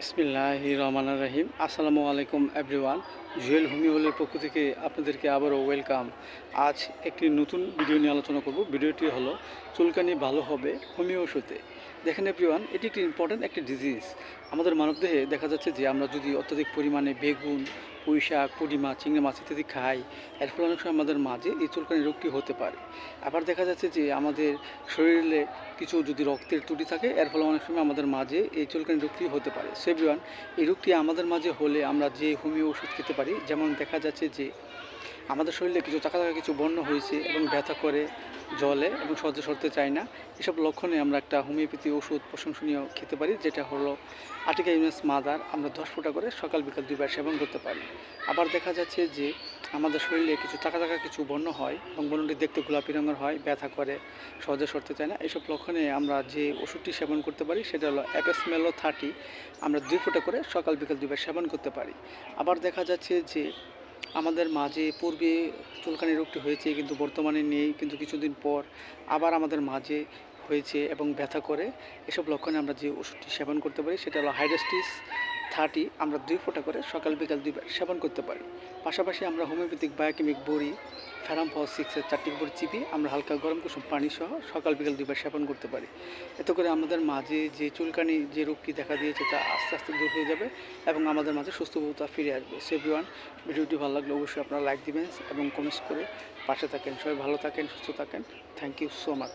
বিসমিল্লাহ রহমান রাহিম। আসসালামু আলাইকুম এভরিওয়ান। জুয়েল হোমিওলের পক্ষ থেকে আপনাদেরকে আবারও ওয়েলকাম। আজ একটি নতুন ভিডিও নিয়ে আলোচনা করব। ভিডিওটি হলো, চুলকানি ভালো হবে হোমিও ওষুধে। দেখেন এভরিওয়ান, এটি একটি ইম্পর্ট্যান্ট একটি ডিজিজ আমাদের মানবদেহে দেখা যাচ্ছে যে আমরা যদি অত্যধিক পরিমাণে বেগুন পুঁই শাক পুঁটি মাছ চিংড়ি মাছ ইত্যাদি খাই। এর ফলে অনেক সময় আমাদের মাঝে এই চুলকানি রোগটি হতে পারে। আবার দেখা যাচ্ছে যে আমাদের শরীরে কিছু যদি রক্তের ত্রুটি থাকে, এর ফলে অনেক সময় আমাদের মাঝে এই চুলকানি রোগটি হতে পারে। সেভিওয়ান এই রোগটি আমাদের মাঝে হলে আমরা যে হোমিও ওষুধ খেতে পারি, যেমন দেখা যাচ্ছে যে আমাদের শরীরে কিছু চাকা চাকা কিছু বন্য হয়েছে এবং ব্যথা করে জলে এবং সহজে সরতে চায় না। এসব লক্ষণে আমরা একটা হোমিওপ্যাথি ওষুধ প্রশংসনীয় খেতে পারি, যেটা হলো আটিকা ইউনেস মাদার। আমরা দশ ফোঁটা করে সকাল বিকাল দুইবার সেবন করতে পারি। আবার দেখা যাচ্ছে যে আমাদের শরীরে কিছু চাকা চাকা কিছু বন্য হয় এবং বন্যটি দেখতে গোলাপি রঙের হয়, ব্যথা করে সহজে সরতে চায় না। এইসব লক্ষণে আমরা যে ওষুধটি সেবন করতে পারি সেটা হলো অ্যাপেসমেলো থার্টি। আমরা দুই ফোঁটা করে সকাল বিকাল দুইবার সেবন করতে পারি। আবার দেখা যাচ্ছে যে আমাদের মাঝে পূর্বে চুলকানি রোগটি হয়েছে, কিন্তু বর্তমানে নেই, কিন্তু কিছুদিন পর আবার আমাদের মাঝে হয়েছে এবং ব্যথা করে। এসব লক্ষণে আমরা যে ওষুধটি সেবন করতে পারি, সেটা হলো হাইড্রাস্টিস থার্টি আমরা দুই ফোঁটা করে সকাল, বিকাল দুইবার সেবন করতে পারি। পাশাপাশি আমরা হোমিওপ্যাথিক, বায়োকেমিক, বড়ি ফ্যারাম ফস সিক্সের চারটি বড়ি চিপি, আমরা হালকা গরম কুসুম পানি সহ সকাল, বিকাল দুইবার সেবন করতে পারি। এতে করে আমাদের মাঝে যে চুলকানি, যে রোগটি দেখা দিয়েছে তা আস্তে আস্তে দূর হয়ে যাবে এবং আমাদের মাঝে সুস্থবোধতা ফিরে আসবে। সেভিওয়ান ভিডিওটি ভালো লাগলে অবশ্যই আপনারা লাইক দিবেন এবং কমেন্টস করে পাশে থাকেন। সবাই ভালো থাকেন, সুস্থ থাকেন। Thank you so much